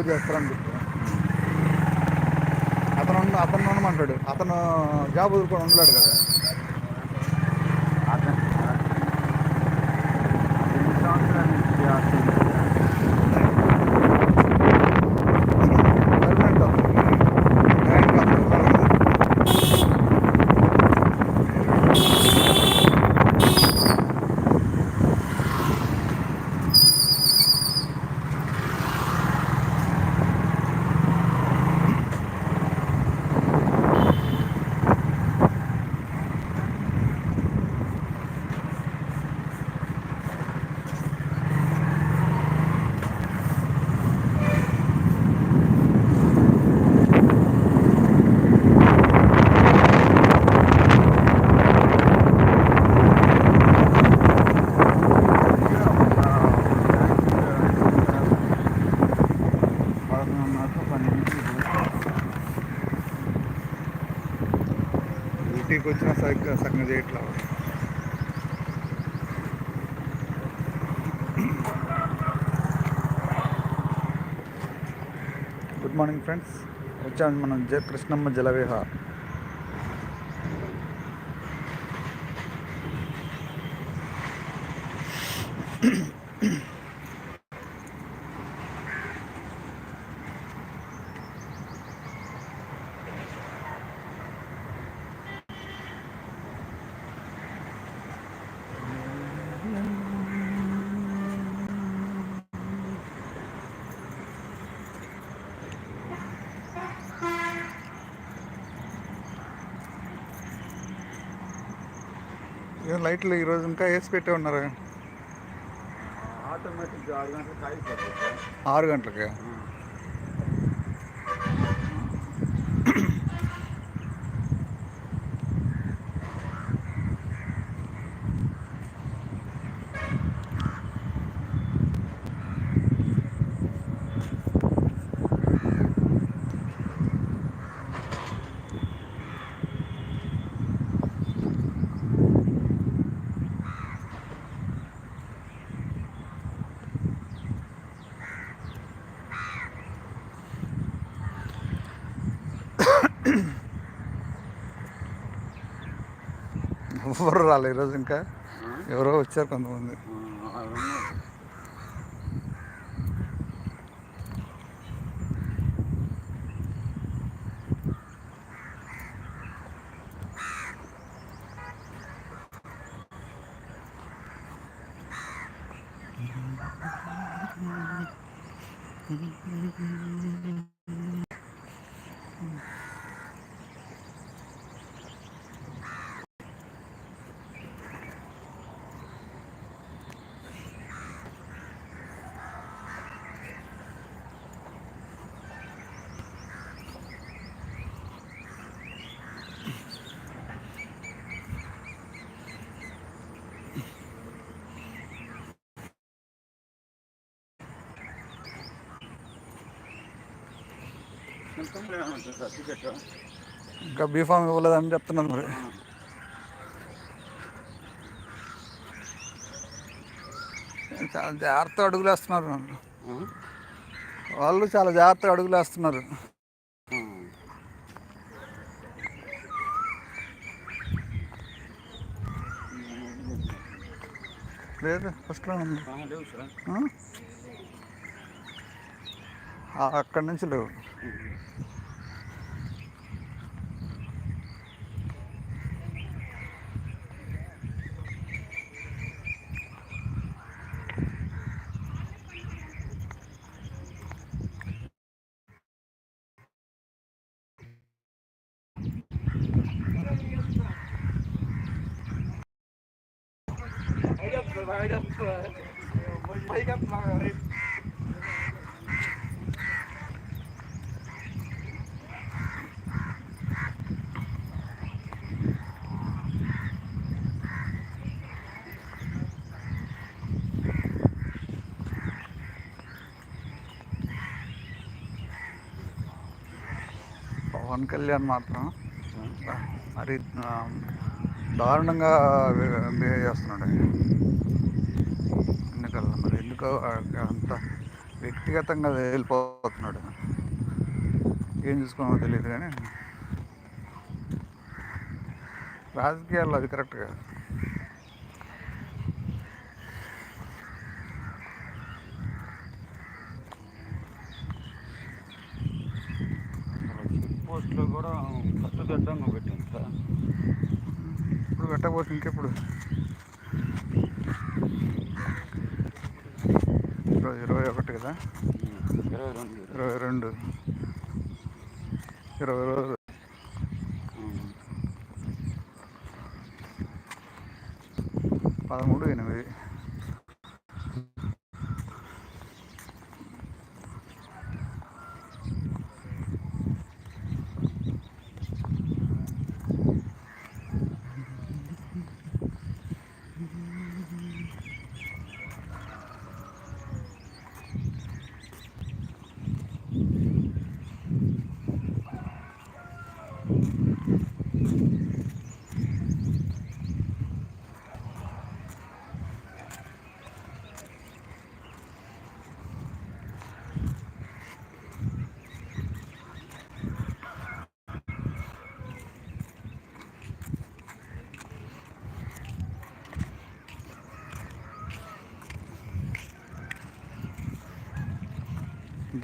మళ్ళీ చేస్తారని చెప్పారు అతను అతను ఉండమంటాడు అతను జాబ్ కూడా ఉండలేడు కదా అతను ఎన్ని సంవత్సరాల నుంచి చేస్తున్నారు పర్మనెంట్ అతను బ్యాంక్ అతను ఉండడు. పదకొండున్నర పన్నెండు డ్యూటీకి వచ్చినా సరిగ్గా సగం చేయట్లా. గుడ్ మార్నింగ్ ఫ్రెండ్స్ వచ్చాము మనం జ కృష్ణమ్మ జలవిహార్. ఏం లైట్లు ఈరోజు ఇంకా వేసి పెట్టే ఉన్నారు. ఆటోమేటిక్ ఆరు గంటలకు ఆరు గంటలకి? ఎవరు రాలే ఈరోజు ఇంకా? ఎవరో వచ్చారు కొంతమంది. ఇంకా బీఫామ్ ఇవ్వలేదని చెప్తున్నారు మరి. చాలా జాగ్రత్త అడుగులు వేస్తున్నారు వాళ్ళు. వాళ్ళు చాలా జాగ్రత్తగా అడుగులు వేస్తున్నారు లేదు ఫస్ట్లో ఉంది. అక్కడి నుంచి లేవు. పవన్ కళ్యాణ్ మాత్రం మరి దారుణంగా బిహేవ్ చేస్తున్నాడు ఎన్నికల్లో మరి ఎందుకో అంత వ్యక్తిగతంగా వెళ్ళిపోతున్నాడు. ఏం చూసుకోమో తెలియదు కానీ రాజకీయాల్లో అది కరెక్ట్ కాదు. ఇప్పుడు ఇంకెప్పుడు? ఈరోజు ఇరవై ఒకటి కదా? ఇరవై రెండు ఇరవై రెండు. ఇరవై రోజులు. పదమూడు ఎనిమిది.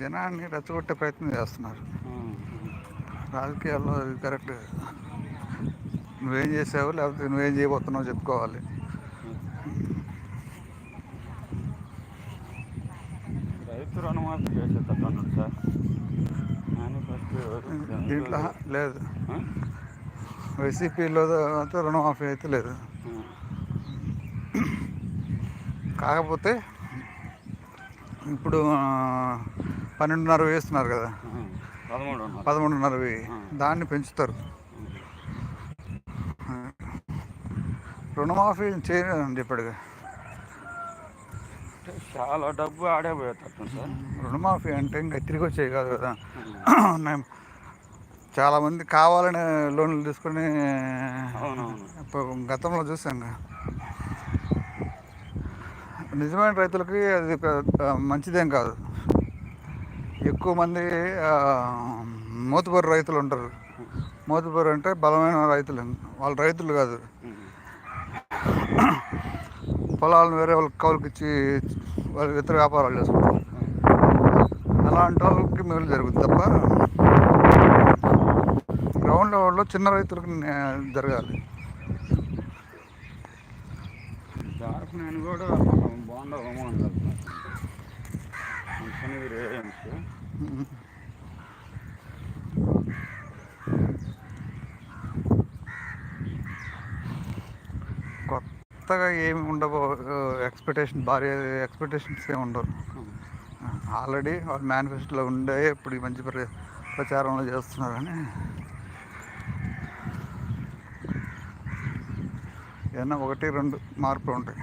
జనాన్ని రెచ్చగొట్టే ప్రయత్నం చేస్తున్నారు. రాజకీయాల్లో కరెక్ట్ నువ్వేం చేసావు? లేకపోతే నువ్వేం చేయబోతున్నావు చెప్పుకోవాలి. రైతు రుణమాఫీ అన్నాడు సార్. దీంట్లో లేదు. వైసీపీలో అయితే రుణమాఫీ అయితే లేదు. కాకపోతే ఇప్పుడు పన్నెండున్నర వేస్తున్నారు కదా. పదమూడున్నర. దాన్ని పెంచుతారు. రుణమాఫీ చేయని చెప్పాడుగా. చాలా డబ్బు ఆడే పోయేటట్టు సార్. రుణమాఫీ అంటే ఇంకా తిరిగి వచ్చేవి కాదు. కదా చాలామంది కావాలనే లోన్లు తీసుకొని గతంలో చూసాం. నిజమైన రైతులకి అది మంచిదేం కాదు. ఎక్కువ మంది ఆ, మోతుబరి రైతులు ఉంటారు. మోతుబరి అంటే బలమైన రైతులు వాళ్ళు రైతులు కాదు. పొలాలను వేరే వాళ్ళకి కౌలుకి ఇచ్చి వాళ్ళు ఇతర వ్యాపారాలు చేసుకుంటారు. అలాంటి వాళ్ళకి మేలు జరుగుతుంది తప్ప గ్రౌండ్ లెవెల్లో చిన్న రైతులకు జరగాలి. దానికి నేను కూడా బాగుండా కొత్తగా ఏమి ఉండవు ఎక్స్పెక్టేషన్ భారీ ఎక్స్పెక్టేషన్స్ ఏమి ఉండవు. ఆల్రెడీ వాళ్ళ మేనిఫెస్టోలో ఉండే ఇప్పుడు మంచి ప్ర ప్రచారంలో చేస్తున్నారని. ఏదన్నా ఒకటి రెండు మార్పులు ఉంటాయి.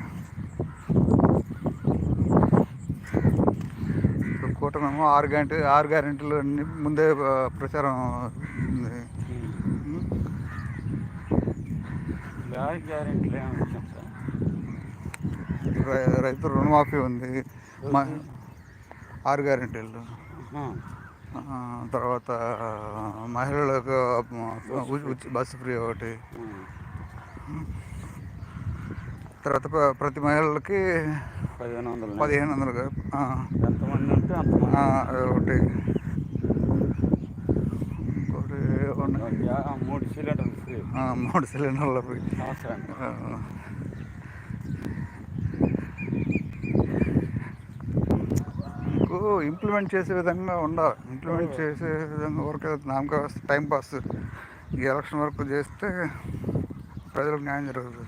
కూటమేమో ఆరు గంట ఆరు గ్యారెంటీలు అన్ని ముందే ప్రచారం ఉంది. గ్యారెంటీలు రై- రైతు రుణమాఫీ ఉంది. ఆరు గ్యారెంటీలు తర్వాత మహిళలకు బస్సు ఫ్రీ ఒకటి. తర్వాత ప్ర- ప్రతి మహిళలకి పదిహేను వందలు పదిహేను వందలు ఆ, ఎంతమంది ఉంటే ఒకటి. యా- మూడు సిలిండర్లు ఫ్రీ. మూడు సిలిండర్లు ఫ్రీ. ఇంప్లిమెంట్ చేసే విధంగా ఉండాలి. ఇంప్లిమెంట్ చేసే విధంగా వరకు నామక టైం పాస్ ఈ ఎలక్షన్ వరకు చేస్తే ప్రజలకు న్యాయం జరుగుతుంది.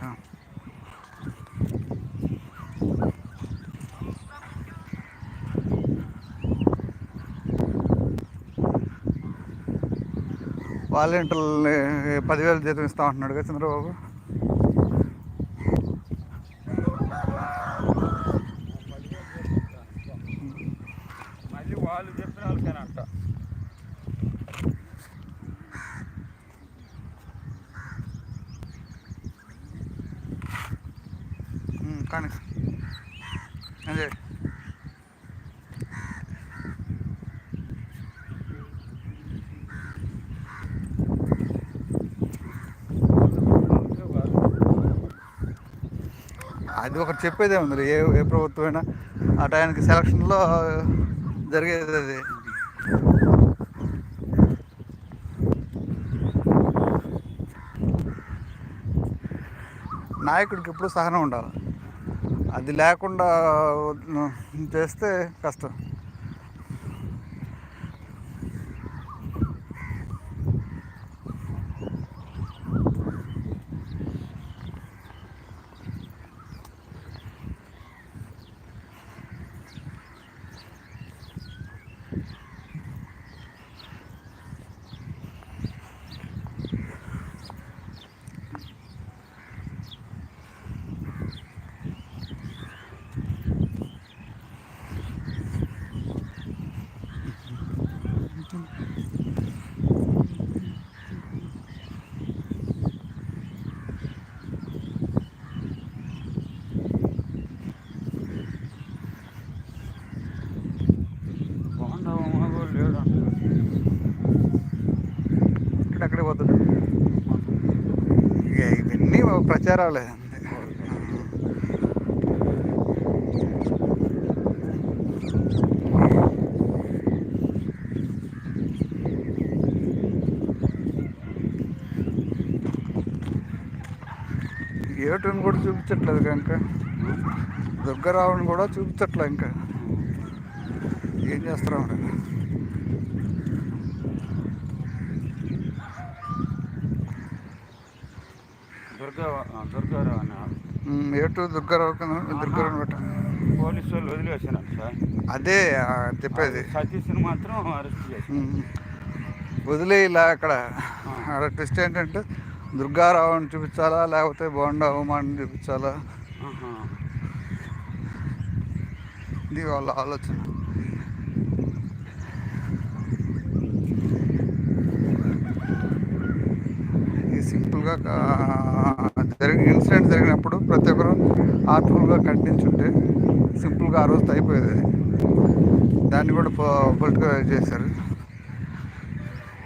వాలంటీర్లని పదివేలు జీతం ఇస్తా ఉంటున్నాడు కదా చంద్రబాబు మళ్ళీ వాళ్ళు చెప్పిన వాళ్ళకేనంట ఇది ఒకటి చెప్పేదే ఉంది. ఏ ఏ ప్రభుత్వం అయినా ఆ టైంకి సెలక్షన్లో జరిగేది అది. నాయకుడికి ఎప్పుడు సహనం ఉండాలి. అది లేకుండా చేస్తే కష్టం బాగుండవు కూడా లేడు అంటారు ఇక్కడక్కడే పోతుంది ఇక ఇవన్నీ అంతే ఏటుని కూడా చూపించట్లేదు ఇంకా. దుర్గరావుని కూడా చూపించట్లే ఇంకా. ఏం చేస్తారా దుర్గా దుర్గారావు దుర్గారావు పెట్టండి. పోలీసు వాళ్ళు వదిలేసినారు సార్. అదే చెప్పేది. సతీష్ని మాత్రం అరెస్ట్. వదిలేలా అక్కడ అక్కడ ట్విస్ట్ ఏంటంటే దుర్గారావుని చూపించాలా లేకపోతే బోండా అవమానం చూపించాలా. ఇది వాళ్ళ ఆలోచన. ఇది సింపుల్గా ఇన్సిడెంట్ జరిగినప్పుడు ప్రతి ఒక్కరు ఆర్ట్ఫుల్గా ఖండించుంటే సింపుల్గా ఆ రోజు అయిపోయేది అది. దాన్ని కూడా పొలిటికల్ చేశారు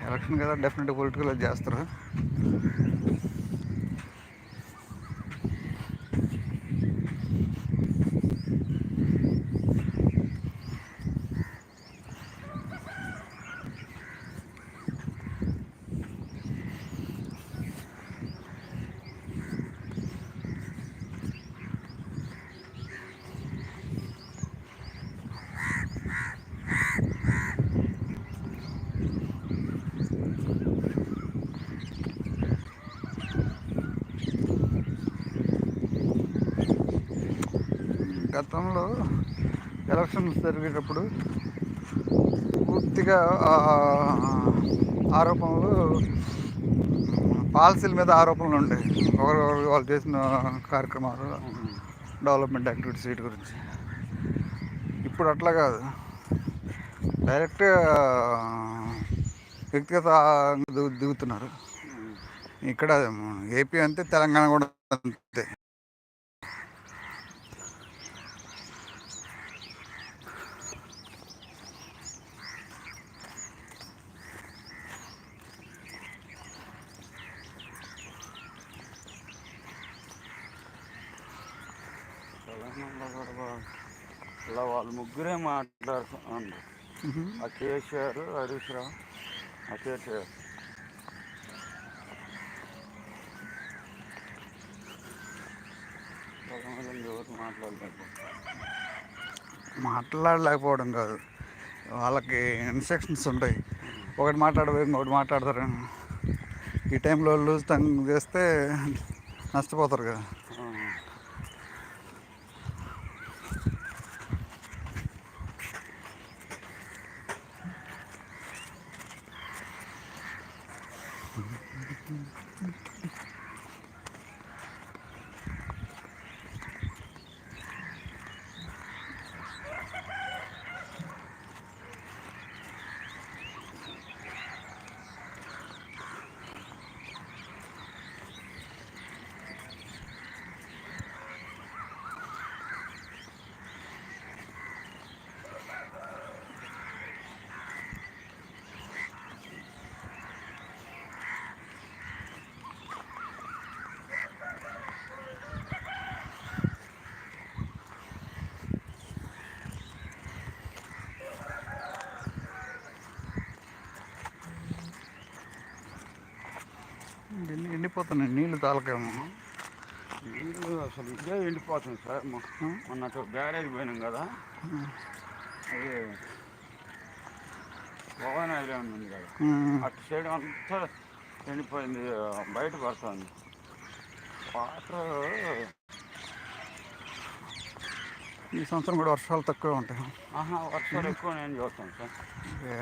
ఎలక్షన్ కదా డెఫినెట్గా పొలిటికల్ చేస్తారు గతంలో ఎలక్షన్స్ జరిగేటప్పుడు పూర్తిగా ఆరోపణలు పాలసీల మీద ఆరోపణలు ఉండేవి. ఒకరు వాళ్ళు చేసిన కార్యక్రమాలు డెవలప్మెంట్ యాక్టివిటీస్ వీటి గురించి. ఇప్పుడు అట్లా కాదు. డైరెక్ట్ వ్యక్తిగత దిగుతున్నారు. ఇక్కడ ఏపీ అంతే తెలంగాణ కూడా అంతే. వాళ్ళు ముగ్గురే మాట్లాడుతున్నారు ఆ కేసీఆర్ హరీష్ రావు ఆ కేసీఆర్. మాట్లాడలేకపోవడం కాదు. వాళ్ళకి ఇన్స్ట్రక్షన్స్ ఉంటాయి. ఒకటి మాట్లాడబోయి ఇంకొకటి మాట్లాడతారు ఈ టైంలో లూజ్ తంగ్ చేస్తే నష్టపోతారు కదా. ఎండిపోతున్నాయి. నీళ్ళు తాలకేమో. నీళ్ళు అసలు ఇదే ఎండిపోతుంది సార్. మొన్న బ్యారేజ్ పోయినాం కదా. అది పవన్ ఐలాండ్ ఉంది కదా. అటు సైడ్ అంతా ఎండిపోయింది. బయట పడుతుంది. వాటర్ ఈ సంవత్సరం కూడా వర్షాలు తక్కువ ఉంటాయి. వర్షాలు ఎక్కువ నేను చూస్తాను సార్ ఏ,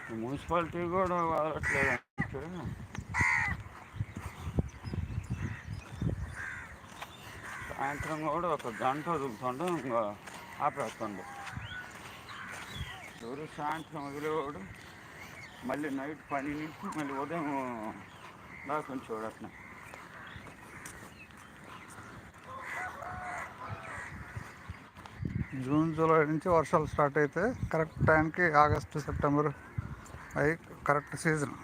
ఈ మున్సిపాలిటీ కూడా వదలట్లేదు అంటే సాయంత్రం కూడా ఒక గంట వదులుతుండే ఇంకా ఆపేస్తుండే ఎవరు సాయంత్రం వదిలేవాడు మళ్ళీ నైట్ పని నుంచి మళ్ళీ ఉదయం దాకా చూడట్లే. జూన్ జూలై నుంచి వర్షాలు స్టార్ట్ అయితే కరెక్ట్ టైంకి ఆగస్టు సెప్టెంబర్ అవి కరెక్ట్ సీజన్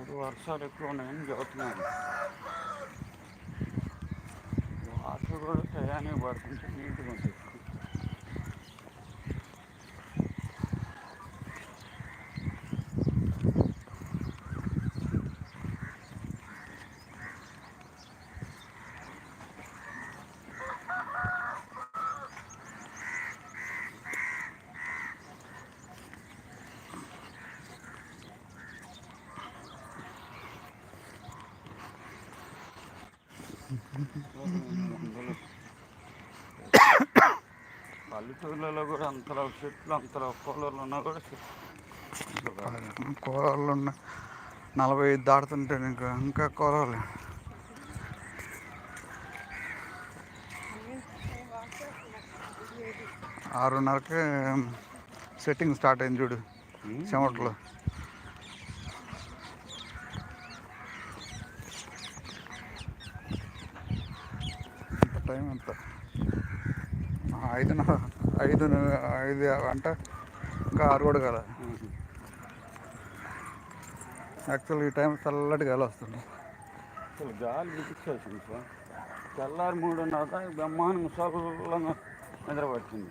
ఇప్పుడు వర్షాలు ఎక్కువ ఉన్నాయని చెబుతున్నారు వాటర్ కూడా టయానికి పడుతుంటే నీట్గా ఉంటుంది పల్లెటూర్లలో కూడా అంతలో చెట్లు అంతలో పొలాలు ఉన్నా కూడా చెట్లు. కూరలు ఉన్న నలభై ఐదు దాటుతుంటే ఇంకా ఇంకా కూరలు ఆరున్నరకి సెట్టింగ్ స్టార్ట్ అయింది చూడు చెమటలు. టైం ఎంత? ఐదున్నర. ఐదు ఐదు అంటే ఇంకా ఆరు కూడా కదా యాక్చువల్ ఈ టైం చల్లటి గాలి వస్తుంది. అసలు గాలి బిగించేసింది సార్. తెల్లారి మూడున్నర బ్రహ్మాండం సగులంగా నిద్రపడుతుంది.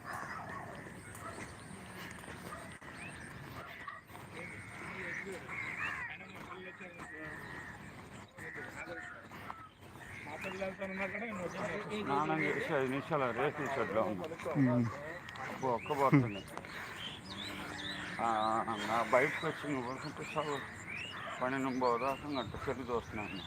స్నానం చేసి ఐదు నిమిషాలు రేకుల షెడ్లో ఉంది ఉమ్. ఒక్క నా బయటకు వచ్చి నువ్వు చూపిస్తావు పని నువ్వు ఉదాసంగా గంట చెల్లి చూస్తున్నాను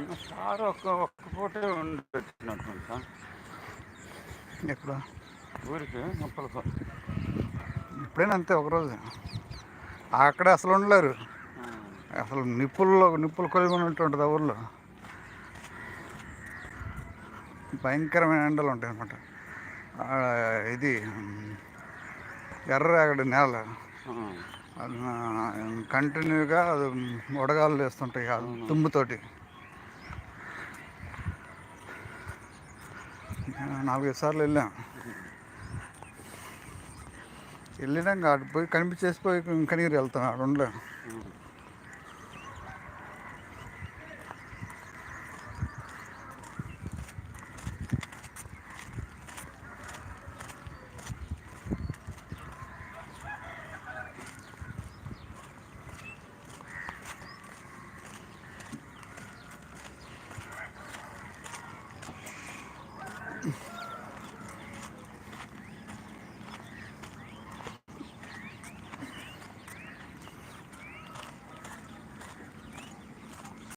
మొన్న సార్ ఒక్క ఒక్క పూటే ఉండి వచ్చినట్టుంది సార్. ఎక్కడ? ఊరికి ముప్పలకు ఎప్పుడైనా అంతే ఒకరోజు. అక్కడ అసలు ఉండలేరు. అసలు నిప్పుల్లో నిప్పులు కొలిగినట్టు ఉంటుంది ఆ ఊర్లో. భయంకరమైన ఎండలు ఉంటాయి అనమాట ఇది ఉమ్, ఎర్ర అక్కడ నేల కంటిన్యూగా అది వడగాలు వేస్తుంటాయి తుమ్ముతోటి నాలుగైదు సార్లు వెళ్ళాం. వెళ్ళినాక అటు పోయి కనిపించేసిపోయి కనిగిరి వెళ్తాం అక్కడ ఉండలేం